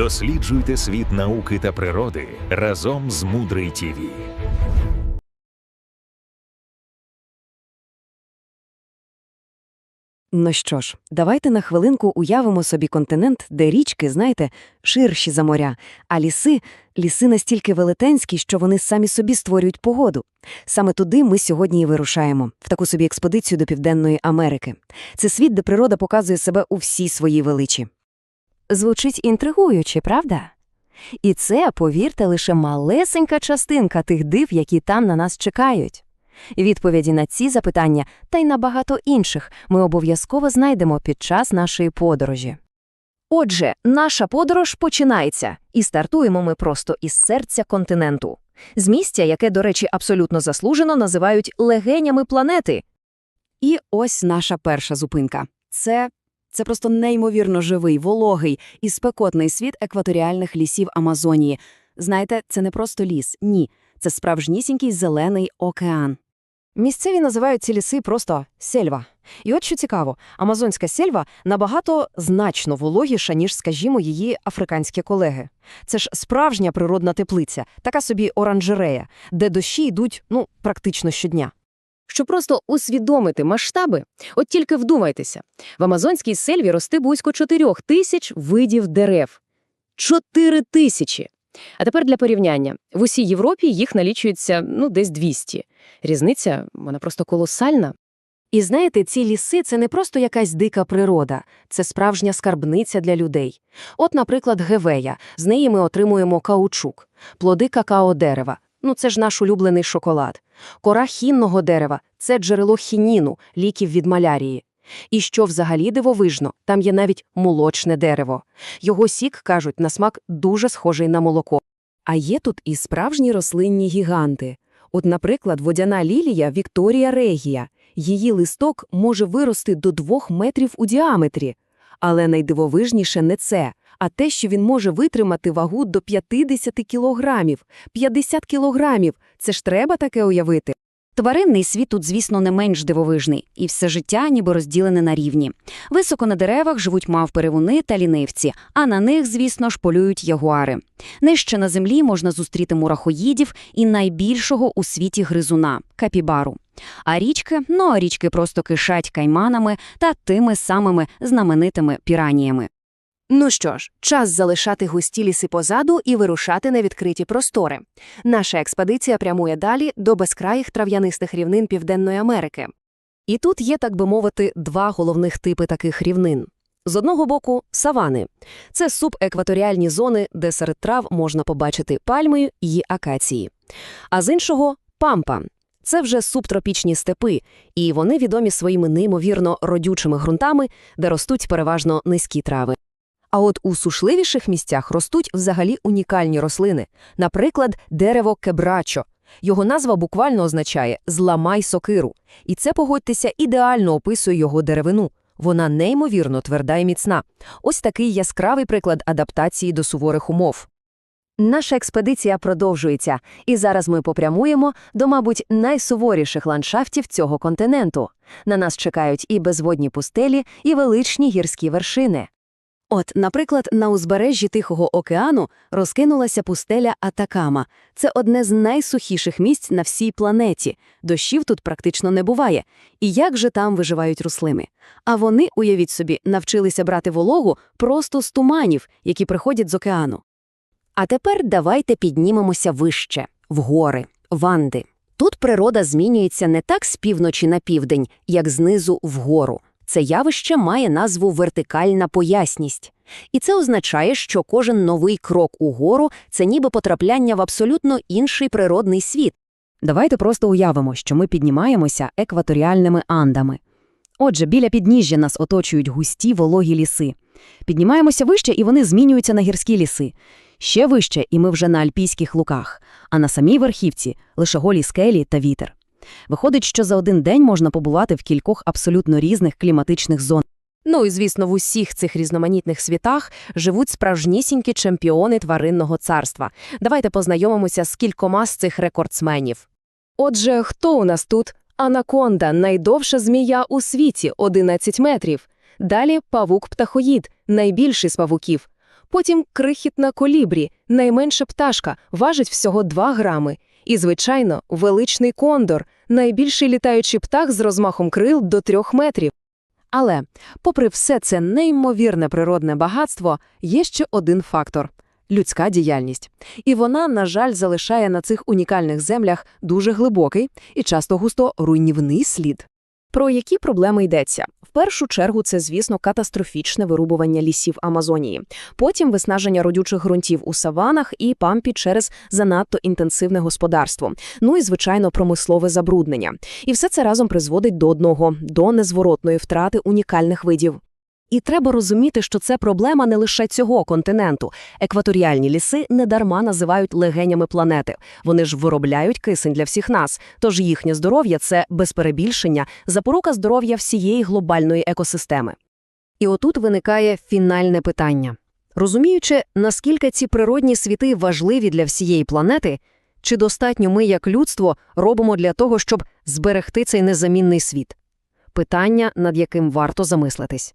Досліджуйте світ науки та природи разом з Мудрий ТІВІ. Ну що ж, давайте на хвилинку уявимо собі континент, де річки, знаєте, ширші за моря, а ліси ліси настільки велетенські, що вони самі собі створюють погоду. Саме туди ми сьогодні і вирушаємо, в таку собі експедицію до Південної Америки. Це світ, де природа показує себе у всій своїй величі. Звучить інтригуюче, правда? І це, повірте, лише малесенька частинка тих див, які там на нас чекають. Відповіді на ці запитання та й на багато інших ми обов'язково знайдемо під час нашої подорожі. Отже, наша подорож починається, і стартуємо ми просто із серця континенту. З місця, яке, до речі, абсолютно заслужено називають легенями планети. І ось наша перша зупинка. Це, це просто неймовірно живий, вологий і спекотний світ екваторіальних лісів Амазонії. Знаєте, це не просто ліс, ні, це справжнісінький зелений океан. Місцеві називають ці ліси просто сельва. І от що цікаво, амазонська сельва набагато значно вологіша, ніж, скажімо, її африканські колеги. Це ж справжня природна теплиця, така собі оранжерея, де дощі йдуть, ну, практично щодня. Щоб просто усвідомити масштаби, от тільки вдумайтеся, в амазонській сельві росте близько 4 тисяч видів дерев. 4 тисячі! А тепер для порівняння. В усій Європі їх налічується, ну, десь 200. Різниця, вона просто колосальна. І знаєте, ці ліси – це не просто якась дика природа, це справжня скарбниця для людей. От, наприклад, гевея, з неї ми отримуємо каучук, плоди какао-дерева, ну це ж наш улюблений шоколад, кора хінного дерева – це джерело хініну, ліків від малярії. І що взагалі дивовижно, там є навіть молочне дерево. Його сік, кажуть, на смак дуже схожий на молоко. А є тут і справжні рослинні гіганти. От, наприклад, водяна лілія Вікторія Регія. Її листок може вирости до двох метрів у діаметрі. Але найдивовижніше не це, а те, що він може витримати вагу до 50 кілограмів. 50 кілограмів – це ж треба таке уявити. Тваринний світ тут, звісно, не менш дивовижний, і все життя ніби розділене на рівні. Високо на деревах живуть мавперевуни та лінивці, а на них, звісно ж, полюють ягуари. Нижче на землі можна зустріти мурахоїдів і найбільшого у світі гризуна – капібару. А річки, ну а річки просто кишать кайманами та тими самими знаменитими піраніями. Ну що ж, час залишати густі ліси позаду і вирушати на відкриті простори. Наша експедиція прямує далі до безкраїх трав'янистих рівнин Південної Америки. І тут є, так би мовити, два головних типи таких рівнин. З одного боку – савани. Це субекваторіальні зони, де серед трав можна побачити пальми і акації. А з іншого – пампа. Це вже субтропічні степи, і вони відомі своїми неймовірно родючими ґрунтами, де ростуть переважно низькі трави. А от у сушливіших місцях ростуть взагалі унікальні рослини, наприклад, дерево кебрачо. Його назва буквально означає «зламай сокиру». І це, погодьтеся, ідеально описує його деревину. Вона неймовірно тверда і міцна. Ось такий яскравий приклад адаптації до суворих умов. Наша експедиція продовжується, і зараз ми попрямуємо до, мабуть, найсуворіших ландшафтів цього континенту. На нас чекають і безводні пустелі, і величні гірські вершини. От, наприклад, на узбережжі Тихого океану розкинулася пустеля Атакама. Це одне з найсухіших місць на всій планеті. Дощів тут практично не буває. І як же там виживають руслини? А вони, уявіть собі, навчилися брати вологу просто з туманів, які приходять з океану. А тепер давайте піднімемося вище, в гори, в Анди. Тут природа змінюється не так з півночі на південь, як знизу вгору. Це явище має назву вертикальна поясність. І це означає, що кожен новий крок угору – це ніби потрапляння в абсолютно інший природний світ. Давайте просто уявимо, що ми піднімаємося екваторіальними андами. Отже, біля підніжжя нас оточують густі вологі ліси. Піднімаємося вище, і вони змінюються на гірські ліси. Ще вище, і ми вже на альпійських луках, а на самій верхівці – лише голі скелі та вітер. Виходить, що за один день можна побувати в кількох абсолютно різних кліматичних зон. Ну і, звісно, в усіх цих різноманітних світах живуть справжнісінькі чемпіони тваринного царства. Давайте познайомимося з кількома з цих рекордсменів. Отже, хто у нас тут? Анаконда – найдовша змія у світі – 11 метрів. Далі павук-птахоїд – найбільший з павуків. Потім крихітна колібрі, найменша пташка, важить всього 2 грами. І, звичайно, величний кондор, найбільший літаючий птах з розмахом крил до 3 метрів. Але, попри все це неймовірне природне багатство, є ще один фактор – людська діяльність. І вона, на жаль, залишає на цих унікальних землях дуже глибокий і часто густо руйнівний слід. Про які проблеми йдеться? Першу чергу це, звісно, катастрофічне вирубування лісів Амазонії. Потім виснаження родючих ґрунтів у саванах і пампі через занадто інтенсивне господарство. Ну і, звичайно, промислове забруднення. І все це разом призводить до одного – до незворотної втрати унікальних видів. І треба розуміти, що це проблема не лише цього континенту. Екваторіальні ліси недарма називають легенями планети. Вони ж виробляють кисень для всіх нас. Тож їхнє здоров'я – це, без перебільшення, запорука здоров'я всієї глобальної екосистеми. І отут виникає фінальне питання. Розуміючи, наскільки ці природні світи важливі для всієї планети, чи достатньо ми, як людство, робимо для того, щоб зберегти цей незамінний світ? Питання, над яким варто замислитись.